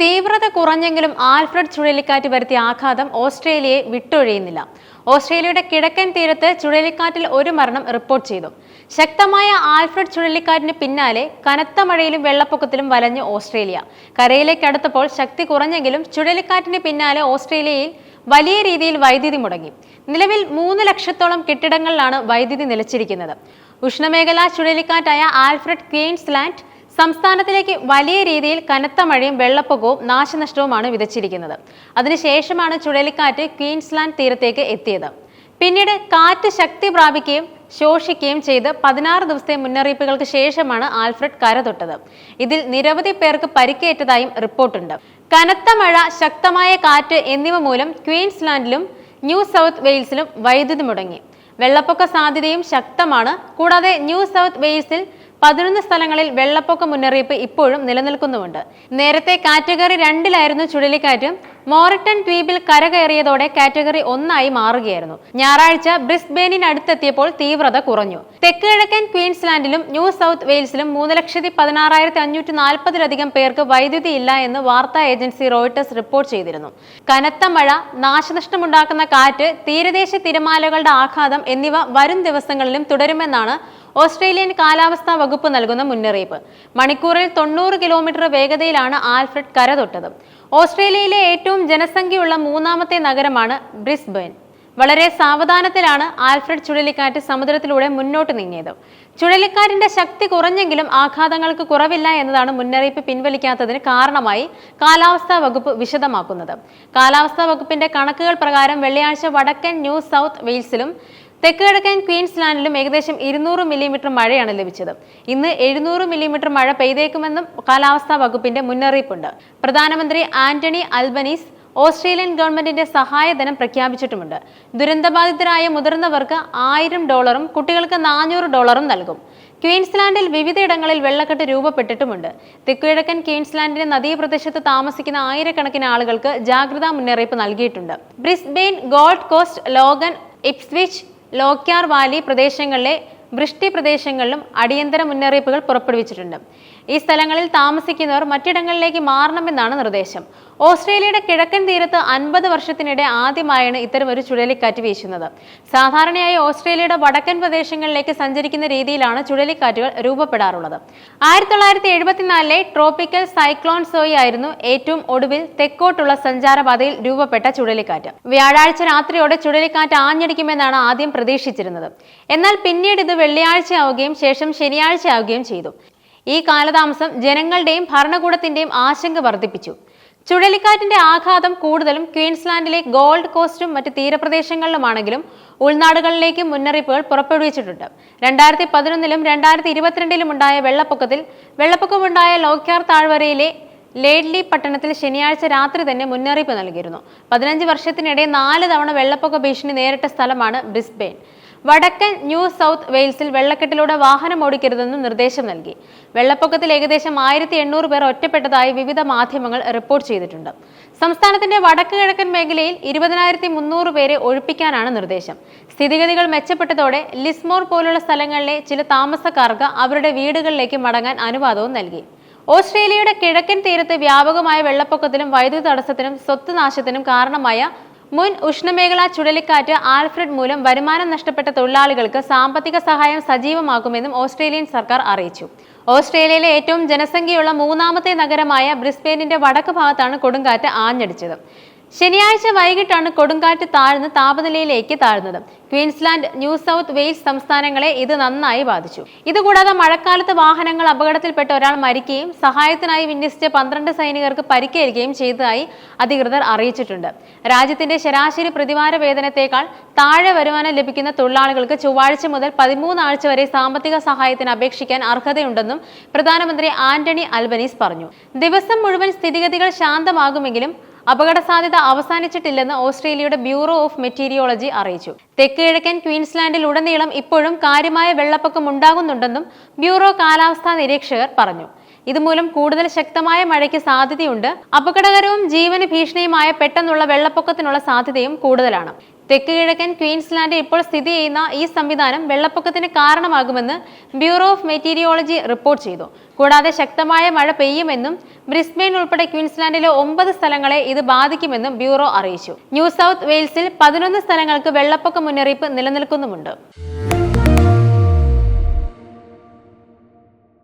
തീവ്രത കുറഞ്ഞെങ്കിലും ആൽഫ്രഡ് ചുഴലിക്കാറ്റ് വരുത്തിയ ആഘാതം ഓസ്ട്രേലിയയെ വിട്ടൊഴിയുന്നില്ല. ഓസ്ട്രേലിയയുടെ കിഴക്കൻ തീരത്ത് ചുഴലിക്കാറ്റിൽ ഒരു മരണം റിപ്പോർട്ട് ചെയ്തു. ശക്തമായ ആൽഫ്രഡ് ചുഴലിക്കാറ്റിന് പിന്നാലെ കനത്ത മഴയിലും വെള്ളപ്പൊക്കത്തിലും വലഞ്ഞു ഓസ്ട്രേലിയ. കരയിലേക്ക് അടുത്തപ്പോൾ ശക്തി കുറഞ്ഞെങ്കിലും ചുഴലിക്കാറ്റിന് പിന്നാലെ ഓസ്ട്രേലിയയിൽ വലിയ രീതിയിൽ വൈദ്യുതി മുടങ്ങി. നിലവിൽ മൂന്ന് ലക്ഷത്തോളം കെട്ടിടങ്ങളിലാണ് വൈദ്യുതി നിലച്ചിരിക്കുന്നത്. ഉഷ്ണമേഖലാ ചുഴലിക്കാറ്റായ ആൽഫ്രഡ് ക്വീൻസ്ലാൻഡ് സംസ്ഥാനത്തിലേക്ക് വലിയ രീതിയിൽ കനത്ത മഴയും വെള്ളപ്പൊക്കവും നാശനഷ്ടവുമാണ് വിതച്ചിരിക്കുന്നത്. അതിനുശേഷമാണ് ചുഴലിക്കാറ്റ് ക്വീൻസ്ലാൻഡ് തീരത്തേക്ക് എത്തിയത്. പിന്നീട് കാറ്റ് ശക്തി പ്രാപിക്കുകയും ശോഷിക്കുകയും ചെയ്ത് പതിനാറ് ദിവസത്തെ മുന്നറിയിപ്പുകൾക്ക് ശേഷമാണ് ആൽഫ്രഡ് കര തൊട്ടത്. ഇതിൽ നിരവധി പേർക്ക് പരിക്കേറ്റതായും റിപ്പോർട്ടുണ്ട്. കനത്ത മഴ ശക്തമായ കാറ്റ് എന്നിവ മൂലം ക്വീൻസ്ലാൻഡിലും ന്യൂ സൗത്ത് വെയിൽസിലും വൈദ്യുതി മുടങ്ങി. വെള്ളപ്പൊക്ക സാധ്യതയും ശക്തമാണ്. കൂടാതെ ന്യൂ സൗത്ത് വെയിൽസിൽ പതിനൊന്ന് സ്ഥലങ്ങളിൽ വെള്ളപ്പൊക്ക മുന്നറിയിപ്പ് ഇപ്പോഴും നിലനിൽക്കുന്നുമുണ്ട്. നേരത്തെ കാറ്റഗറി രണ്ടിലായിരുന്നു ചുഴലിക്കാറ്റും. മോറിട്ടൺ ദ്വീപിൽ കരകയറിയതോടെ കാറ്റഗറി ഒന്നായി മാറുകയായിരുന്നു. ഞായറാഴ്ച ബ്രിസ്ബെയിനടുത്തെത്തിയപ്പോൾ തീവ്രത കുറഞ്ഞു. തെക്ക് കിഴക്കൻ ക്വീൻസ്ലാൻഡിലും ന്യൂ സൗത്ത് വെയിൽസിലും മൂന്ന് ലക്ഷത്തി പതിനാറായിരത്തി അഞ്ഞൂറ്റി നാൽപ്പതിലധികം പേർക്ക് വൈദ്യുതി ഇല്ല എന്ന് വാർത്താ ഏജൻസി റോയിട്ടേഴ്സ് റിപ്പോർട്ട് ചെയ്തിരുന്നു. കനത്ത മഴ നാശനഷ്ടമുണ്ടാക്കുന്ന കാറ്റ് തീരദേശ തിരമാലകളുടെ ആഘാതം എന്നിവ വരും ദിവസങ്ങളിലും തുടരുമെന്നാണ് ഓസ്ട്രേലിയൻ കാലാവസ്ഥാ വകുപ്പ് നൽകുന്ന മുന്നറിയിപ്പ്. മണിക്കൂറിൽ തൊണ്ണൂറ് കിലോമീറ്റർ വേഗതയിലാണ് ആൽഫ്രഡ് കര തൊട്ടത്. ഓസ്ട്രേലിയയിലെ ഏറ്റവും ജനസംഖ്യയുള്ള മൂന്നാമത്തെ നഗരമാണ് ബ്രിസ്ബേൻ വളരെ സാവധാനത്തിലാണ് ആൽഫ്രഡ് ചുഴലിക്കാറ്റ് സമുദ്രത്തിലൂടെ മുന്നോട്ട് നീങ്ങിയത്. ചുഴലിക്കാറ്റിന്റെ ശക്തി കുറഞ്ഞെങ്കിലും ആഘാതങ്ങൾക്ക് കുറവില്ല എന്നതാണ് മുന്നറിയിപ്പ് പിൻവലിക്കാത്തതിന് കാരണമായി കാലാവസ്ഥാ വകുപ്പ് വിശദമാക്കുന്നത്. കാലാവസ്ഥാ വകുപ്പിന്റെ കണക്കുകൾ പ്രകാരം വെള്ളിയാഴ്ച വടക്കൻ ന്യൂ സൗത്ത് വെയിൽസിലും തെക്ക് കിഴക്കൻ ക്വീൻസ്ലാൻഡിലും ഏകദേശം ഇരുന്നൂറ് മില്ലിമീറ്റർ മഴയാണ് ലഭിച്ചത്. ഇന്ന് എഴുന്നൂറ് മില്ലിമീറ്റർ മഴ പെയ്തേക്കുമെന്നും കാലാവസ്ഥാ വകുപ്പിന്റെ മുന്നറിയിപ്പുണ്ട്. പ്രധാനമന്ത്രി ആന്റണി അൽബനീസ് ഓസ്ട്രേലിയൻ ഗവൺമെന്റിന്റെ സഹായധനം പ്രഖ്യാപിച്ചിട്ടുമുണ്ട്. ദുരന്തബാധിതരായ മുതിർന്നവർക്ക് ആയിരം ഡോളറും കുട്ടികൾക്ക് നാനൂറ് ഡോളറും നൽകും. ക്വീൻസ്ലാൻഡിൽ വിവിധയിടങ്ങളിൽ വെള്ളക്കെട്ട് രൂപപ്പെട്ടിട്ടുമുണ്ട്. തെക്കുകിഴക്കൻ ക്വീൻസ്ലാൻഡിന്റെ നദീപ്രദേശത്ത് താമസിക്കുന്ന ആയിരക്കണക്കിന് ആളുകൾക്ക് ജാഗ്രതാ മുന്നറിയിപ്പ് നൽകിയിട്ടുണ്ട്. Brisbane Gold Coast Logan Ipswich Lockyer Valley പ്രദേശങ്ങളിലെ വൃഷ്ടി പ്രദേശങ്ങളിലും അടിയന്തര മുന്നറിയിപ്പുകൾ പുറപ്പെടുവിച്ചിട്ടുണ്ട്. ഈ സ്ഥലങ്ങളിൽ താമസിക്കുന്നവർ മറ്റിടങ്ങളിലേക്ക് മാറണമെന്നാണ് നിർദ്ദേശം. ഓസ്ട്രേലിയയുടെ കിഴക്കൻ തീരത്ത് അൻപത് വർഷത്തിനിടെ ആദ്യമായാണ് ഇത്തരമൊരു ചുഴലിക്കാറ്റ് വീശുന്നത്. സാധാരണയായി ഓസ്ട്രേലിയയുടെ വടക്കൻ പ്രദേശങ്ങളിലേക്ക് സഞ്ചരിക്കുന്ന രീതിയിലാണ് ചുഴലിക്കാറ്റുകൾ രൂപപ്പെടാറുള്ളത്. ആയിരത്തി തൊള്ളായിരത്തി എഴുപത്തിനാലിലെ ട്രോപ്പിക്കൽ സൈക്ലോൺ സോയി ആയിരുന്നു ഏറ്റവും ഒടുവിൽ തെക്കോട്ടുള്ള സഞ്ചാരപാതയിൽ രൂപപ്പെട്ട ചുഴലിക്കാറ്റ്. വ്യാഴാഴ്ച രാത്രിയോടെ ചുഴലിക്കാറ്റ് ആഞ്ഞടിക്കുമെന്നാണ് ആദ്യം പ്രതീക്ഷിച്ചിരുന്നത്. എന്നാൽ പിന്നീട് ഇത് വെള്ളിയാഴ്ചയാവുകയും ശേഷം ശനിയാഴ്ചയാവുകയും ചെയ്തു. ഈ കാലതാമസം ജനങ്ങളുടെയും ഭരണകൂടത്തിന്റെയും ആശങ്ക വർദ്ധിപ്പിച്ചു. ചുഴലിക്കാറ്റിന്റെ ആഘാതം കൂടുതലും ക്വീൻസ്ലാൻഡിലെ ഗോൾഡ് കോസ്റ്റും മറ്റ് തീരപ്രദേശങ്ങളിലുമാണെങ്കിലും ഉൾനാടുകളിലേക്കും മുന്നറിയിപ്പുകൾ പുറപ്പെടുവിച്ചിട്ടുണ്ട്. രണ്ടായിരത്തി പതിനൊന്നിലും രണ്ടായിരത്തി ഇരുപത്തിരണ്ടിലും ഉണ്ടായ വെള്ളപ്പൊക്കത്തിൽ വെള്ളപ്പൊക്കമുണ്ടായ ലോക്യാർ താഴ്വരയിലെ ലേഡ്ലി പട്ടണത്തിൽ ശനിയാഴ്ച രാത്രി തന്നെ മുന്നറിയിപ്പ് നൽകിയിരുന്നു. പതിനഞ്ച് വർഷത്തിനിടെ നാല് തവണ വെള്ളപ്പൊക്ക ഭീഷണി നേരിട്ട സ്ഥലമാണ് ബ്രിസ്ബെയിൻ. വടക്കൻ ന്യൂ സൗത്ത് വെയിൽസിൽ വെള്ളക്കെട്ടിലൂടെ വാഹനം ഓടിക്കരുതെന്നും നിർദ്ദേശം നൽകി. വെള്ളപ്പൊക്കത്തിൽ ഏകദേശം ആയിരത്തി എണ്ണൂറ് പേർ ഒറ്റപ്പെട്ടതായി വിവിധ മാധ്യമങ്ങൾ റിപ്പോർട്ട് ചെയ്തിട്ടുണ്ട്. സംസ്ഥാനത്തിന്റെ വടക്ക് കിഴക്കൻ മേഖലയിൽ ഇരുപതിനായിരത്തി മുന്നൂറ് പേരെ ഒഴിപ്പിക്കാനാണ് നിർദ്ദേശം. സ്ഥിതിഗതികൾ മെച്ചപ്പെട്ടതോടെ ലിസ്മോർ പോലുള്ള സ്ഥലങ്ങളിലെ ചില താമസക്കാർക്ക് അവരുടെ വീടുകളിലേക്ക് മടങ്ങാൻ അനുവാദവും നൽകി. ഓസ്ട്രേലിയയുടെ കിഴക്കൻ തീരത്ത് വ്യാപകമായ വെള്ളപ്പൊക്കത്തിനും വൈദ്യുതി തടസ്സത്തിനും സ്വത്ത് നാശത്തിനും കാരണമായ മുൻ ഉഷ്ണമേഖലാ ചുഴലിക്കാറ്റ് ആൽഫ്രഡ് മൂലം വരുമാനം നഷ്ടപ്പെട്ട തൊഴിലാളികൾക്ക് സാമ്പത്തിക സഹായം സജീവമാക്കുമെന്നും ഓസ്ട്രേലിയൻ സർക്കാർ അറിയിച്ചു. ഓസ്ട്രേലിയയിലെ ഏറ്റവും ജനസംഖ്യയുള്ള മൂന്നാമത്തെ നഗരമായ ബ്രിസ്ബെയിനിന്റെ വടക്ക് ഭാഗത്താണ് കൊടുങ്കാറ്റ് ആഞ്ഞടിച്ചത്. ശനിയാഴ്ച വൈകിട്ടാണ് കൊടുങ്കാറ്റ് താഴ്ന്ന് താപനിലയിലേക്ക് താഴ്ന്നത്. ക്വീൻസ്ലാൻഡ് ന്യൂ സൗത്ത് വെയിൽസ് സംസ്ഥാനങ്ങളെ ഇത് നന്നായി ബാധിച്ചു. ഇതുകൂടാതെ മഴക്കാലത്ത് വാഹനങ്ങൾ അപകടത്തിൽപ്പെട്ട ഒരാൾ മരിക്കുകയും സഹായത്തിനായി വിന്യസിച്ച പന്ത്രണ്ട് സൈനികർക്ക് പരിക്കേൽക്കുകയും ചെയ്തതായി അധികൃതർ അറിയിച്ചിട്ടുണ്ട്. രാജ്യത്തിന്റെ ശരാശരി പ്രതിവാര വേതനത്തേക്കാൾ താഴെ വരുമാനം ലഭിക്കുന്ന തൊഴിലാളികൾക്ക് ചൊവ്വാഴ്ച മുതൽ പതിമൂന്ന് ആഴ്ച വരെ സാമ്പത്തിക സഹായത്തിന് അപേക്ഷിക്കാൻ അർഹതയുണ്ടെന്നും പ്രധാനമന്ത്രി ആന്റണി അൽബനീസ് പറഞ്ഞു. ദിവസം മുഴുവൻ സ്ഥിതിഗതികൾ ശാന്തമാകുമെങ്കിലും അപകട സാധ്യത അവസാനിച്ചിട്ടില്ലെന്ന് ഓസ്ട്രേലിയയുടെ ബ്യൂറോ ഓഫ് മെറ്റീരിയോളജി അറിയിച്ചു. തെക്ക് കിഴക്കൻ ക്വീൻസ്ലാൻഡിൽ ഉടനീളം ഇപ്പോഴും കാര്യമായ വെള്ളപ്പൊക്കം ഉണ്ടാകുന്നുണ്ടെന്നും ബ്യൂറോ കാലാവസ്ഥാ നിരീക്ഷകർ പറഞ്ഞു. ഇതുമൂലം കൂടുതൽ ശക്തമായ മഴയ്ക്ക് സാധ്യതയുണ്ട്. അപകടകരവും ജീവന് ഭീഷണിയുമായ പെട്ടെന്നുള്ള വെള്ളപ്പൊക്കത്തിനുള്ള സാധ്യതയും കൂടുതലാണ്. തെക്ക് കിഴക്കൻ ക്വീൻസ്ലാൻഡിൽ ഇപ്പോൾ സ്ഥിതി ചെയ്യുന്ന ഈ സംവിധാനം വെള്ളപ്പൊക്കത്തിന് കാരണമാകുമെന്ന് ബ്യൂറോ ഓഫ് മെറ്റീരിയോളജി റിപ്പോർട്ട് ചെയ്തു. കൂടാതെ ശക്തമായ മഴ പെയ്യുമെന്നും ബ്രിസ്ബെയിൻ ഉൾപ്പെടെ ക്വീൻസ്ലാൻഡിലെ ഒമ്പത് സ്ഥലങ്ങളെ ഇത് ബാധിക്കുമെന്നും ബ്യൂറോ അറിയിച്ചു. ന്യൂ സൗത്ത് വെയിൽസിൽ പതിനൊന്ന് സ്ഥലങ്ങൾക്ക് വെള്ളപ്പൊക്ക മുന്നറിയിപ്പ് നിലനിൽക്കുന്നുമുണ്ട്.